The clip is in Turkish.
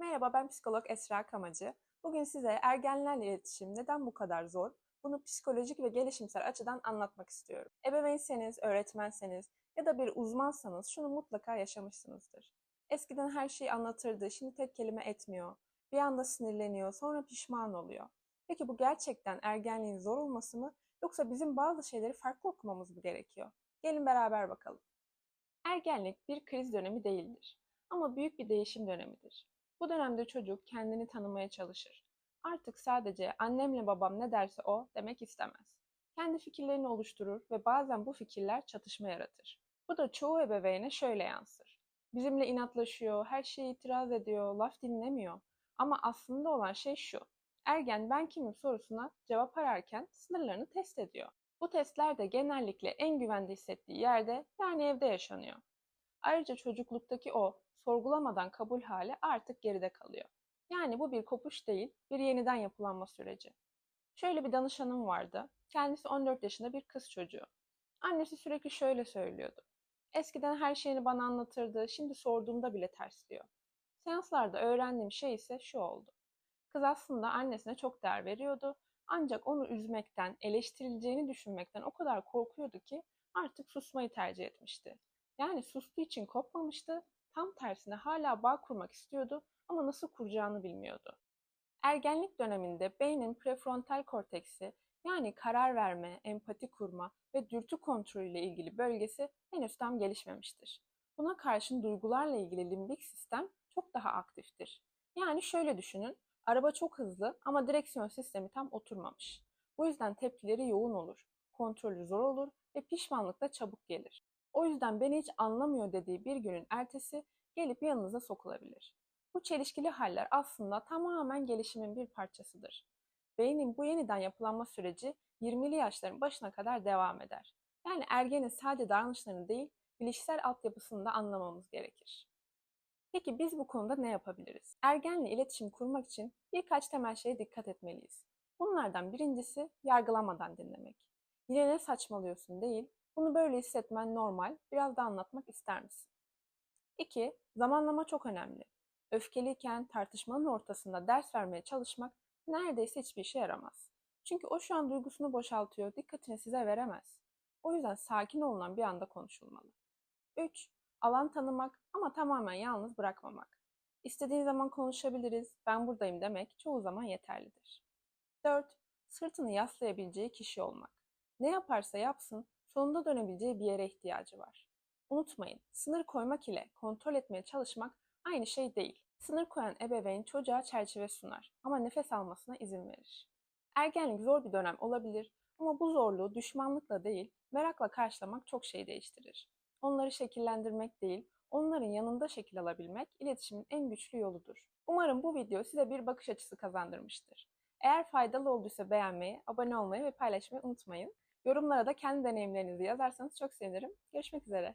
Merhaba ben psikolog Esra Kamacı. Bugün size ergenlerle iletişim neden bu kadar zor? Bunu psikolojik ve gelişimsel açıdan anlatmak istiyorum. Ebeveynseniz, öğretmenseniz ya da bir uzmansanız şunu mutlaka yaşamışsınızdır. Eskiden her şeyi anlatırdı, şimdi tek kelime etmiyor. Bir anda sinirleniyor, sonra pişman oluyor. Peki bu gerçekten ergenliğin zor olması mı yoksa bizim bazı şeyleri farklı okumamız mı gerekiyor? Gelin beraber bakalım. Ergenlik bir kriz dönemi değildir ama büyük bir değişim dönemidir. Bu dönemde çocuk kendini tanımaya çalışır. Artık sadece annemle babam ne derse o demek istemez. Kendi fikirlerini oluşturur ve bazen bu fikirler çatışma yaratır. Bu da çoğu ebeveyne şöyle yansır. Bizimle inatlaşıyor, her şeye itiraz ediyor, laf dinlemiyor. Ama aslında olan şey şu. Ergen ben kimim sorusuna cevap ararken sınırlarını test ediyor. Bu testler de genellikle en güvende hissettiği yerde yani evde yaşanıyor. Ayrıca çocukluktaki o sorgulamadan kabul hali artık geride kalıyor. Yani bu bir kopuş değil, bir yeniden yapılanma süreci. Şöyle bir danışanım vardı. Kendisi 14 yaşında bir kız çocuğu. Annesi sürekli şöyle söylüyordu. Eskiden her şeyini bana anlatırdı, şimdi sorduğumda bile tersliyor. Seanslarda öğrendiğim şey ise şu oldu. Kız aslında annesine çok değer veriyordu. Ancak onu üzmekten, eleştirileceğini düşünmekten o kadar korkuyordu ki artık susmayı tercih etmişti. Yani sustuğu için kopmamıştı, tam tersine hala bağ kurmak istiyordu ama nasıl kuracağını bilmiyordu. Ergenlik döneminde beynin prefrontal korteksi yani karar verme, empati kurma ve dürtü kontrolüyle ilgili bölgesi henüz tam gelişmemiştir. Buna karşın duygularla ilgili limbik sistem çok daha aktiftir. Yani şöyle düşünün, araba çok hızlı ama direksiyon sistemi tam oturmamış. Bu yüzden tepkileri yoğun olur, kontrolü zor olur ve pişmanlık da çabuk gelir. O yüzden beni hiç anlamıyor dediği bir günün ertesi gelip yanınıza sokulabilir. Bu çelişkili haller aslında tamamen gelişimin bir parçasıdır. Beynin bu yeniden yapılanma süreci 20'li yaşların başına kadar devam eder. Yani ergenin sadece davranışlarını değil, bilişsel altyapısını da anlamamız gerekir. Peki biz bu konuda ne yapabiliriz? Ergenle iletişim kurmak için birkaç temel şeye dikkat etmeliyiz. Bunlardan birincisi yargılamadan dinlemek. Yine ne saçmalıyorsun değil, bunu böyle hissetmen normal, biraz da anlatmak ister misin? 2. Zamanlama çok önemli. Öfkeliyken tartışmanın ortasında ders vermeye çalışmak neredeyse hiçbir işe yaramaz. Çünkü o şu an duygusunu boşaltıyor, dikkatini size veremez. O yüzden sakin olunan bir anda konuşulmalı. 3. Alan tanımak ama tamamen yalnız bırakmamak. İstediğin zaman konuşabiliriz, ben buradayım demek çoğu zaman yeterlidir. 4. Sırtını yaslayabileceği kişi olmak. Ne yaparsa yapsın, sonunda dönebileceği bir yere ihtiyacı var. Unutmayın, sınır koymak ile kontrol etmeye çalışmak aynı şey değil. Sınır koyan ebeveyn çocuğa çerçeve sunar ama nefes almasına izin verir. Ergenlik zor bir dönem olabilir ama bu zorluğu düşmanlıkla değil, merakla karşılamak çok şey değiştirir. Onları şekillendirmek değil, onların yanında şekil alabilmek iletişimin en güçlü yoludur. Umarım bu video size bir bakış açısı kazandırmıştır. Eğer faydalı olduysa beğenmeyi, abone olmayı ve paylaşmayı unutmayın. Yorumlara da kendi deneyimlerinizi yazarsanız çok sevinirim. Görüşmek üzere.